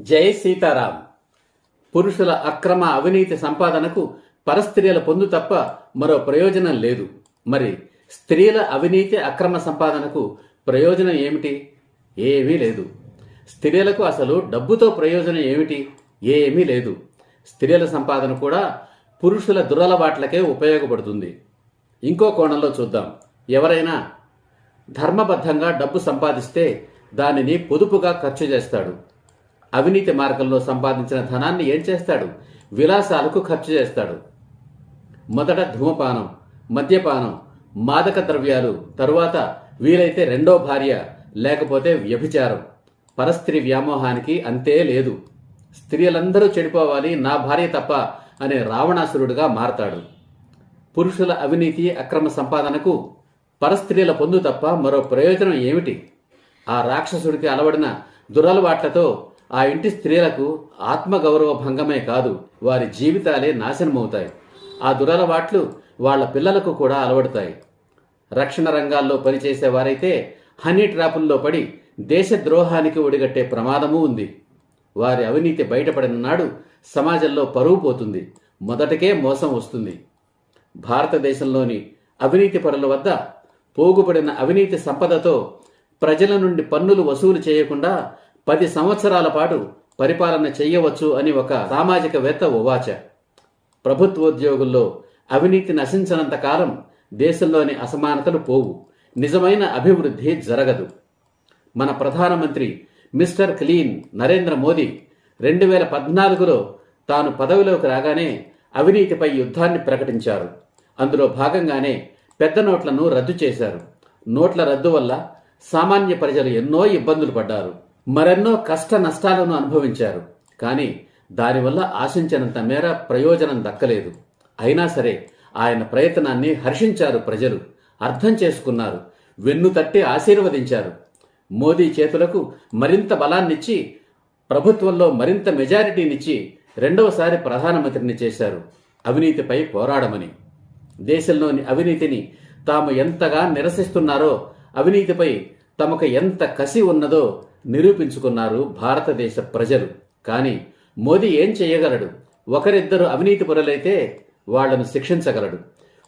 జై సీతారాం. పురుషుల అక్రమ అవినీతి సంపాదనకు పరస్త్రీల పొందు తప్ప మరో ప్రయోజనం లేదు. మరి స్త్రీల అవినీతి అక్రమ సంపాదనకు ప్రయోజనం ఏమిటి? ఏమీ లేదు. స్త్రీలకు అసలు డబ్బుతో ప్రయోజనం ఏమిటి? ఏమీ లేదు. స్త్రీల సంపాదన కూడా పురుషుల దురలవాట్లకే ఉపయోగపడుతుంది. ఇంకో కోణంలో చూద్దాం. ఎవరైనా ధర్మబద్ధంగా డబ్బు సంపాదిస్తే దానిని పొదుపుగా ఖర్చు చేస్తాడు. అవినీతి మార్గంలో సంపాదించిన ధనాన్ని ఏం చేస్తాడు? విలాసాలకు ఖర్చు చేస్తాడు. మొదట ధూమపానం మద్యపానం మాదక ద్రవ్యాలు తరువాత వీలైతే రెండో భార్య లేకపోతే వ్యభిచారం. పరస్త్రీ వ్యామోహానికి అంతే లేదు. స్త్రీలందరూ చెడిపోవాలి నా భార్య తప్ప అనే రావణాసురుడుగా మారతాడు. పురుషుల అవినీతి అక్రమ సంపాదనకు పరస్త్రీల పొందు తప్ప మరో ప్రయోజనం ఏమిటి? ఆ రాక్షసుడికి అలవడిన దురలవాట్లతో ఆ ఇంటి స్త్రీలకు ఆత్మగౌరవ భంగమే కాదు వారి జీవితాలే నాశనమవుతాయి. ఆ దురలవాట్లు వాళ్ళ పిల్లలకు కూడా అలవడతాయి. రక్షణ రంగాల్లో పనిచేసే వారైతే హనీ ట్రాపుల్లో పడి దేశద్రోహానికి ఒడిగట్టే ప్రమాదమూ ఉంది. వారి అవినీతి బయటపడిన నాడు సమాజంలో పరువు పోతుంది. మొదటకే మోసం వస్తుంది. భారతదేశంలోని అవినీతి పరుల వద్ద పోగుపడిన అవినీతి సంపదతో ప్రజల నుండి పన్నులు వసూలు చేయకుండా పది సంవత్సరాల పాటు పరిపాలన చేయవచ్చు అని ఒక సామాజికవేత్త ఉవాచ ప్రభుత్వోద్యోగుల్లో అవినీతి నశించనంత కాలం దేశంలోని అసమానతలు పోవు. నిజమైన అభివృద్ధి జరగదు. మన ప్రధానమంత్రి మిస్టర్ క్లీన్ నరేంద్ర మోదీ రెండు వేల పద్నాలుగులో తాను పదవిలోకి రాగానే అవినీతిపై యుద్ధాన్ని ప్రకటించారు. అందులో భాగంగానే పెద్ద నోట్లను రద్దు చేశారు. నోట్ల రద్దు వల్ల సామాన్య ప్రజలు ఎన్నో ఇబ్బందులు పడ్డారు. మరెన్నో కష్ట నష్టాలను అనుభవించారు. కానీ దానివల్ల ఆశించినంత మేర ప్రయోజనం దక్కలేదు. అయినా సరే ఆయన ప్రయత్నాన్ని హర్షించారు ప్రజలు. అర్థం చేసుకున్నారు. వెన్ను తట్టి ఆశీర్వదించారు. మోదీ చేతులకు మరింత బలాన్నిచ్చి ప్రభుత్వంలో మరింత మెజారిటీనిచ్చి రెండవసారి ప్రధానమంత్రిని చేశారు. అవినీతిపై పోరాడమని. దేశంలోని అవినీతిని తాము ఎంతగా నిరసిస్తున్నారో అవినీతిపై తమకు ఎంత కసి ఉన్నదో నిరూపించుకున్నారు భారతదేశ ప్రజలు. కానీ మోదీ ఏం చేయగలడు? ఒకరిద్దరు అవినీతి పరులైతే వాళ్ళను శిక్షించగలడు.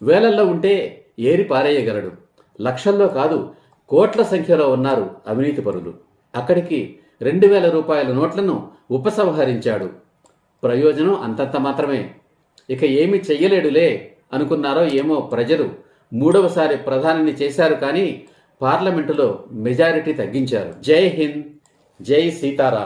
వేలల్లో ఉంటే ఏరి పారేయగలడు. లక్షల్లో కాదు కోట్ల సంఖ్యలో ఉన్నారు అవినీతి పరులు. అక్కడికి రెండు వేల రూపాయల నోట్లను ఉపసంహరించాడు. ప్రయోజనం అంతంత మాత్రమే. ఇక ఏమి చెయ్యలేడులే అనుకున్నారో ఏమో ప్రజలు. మూడవసారి ప్రధానిని చేశారు కానీ పార్లమెంటులో మెజారిటీ తగ్గించారు. జై హింద్ జై సీతారాం.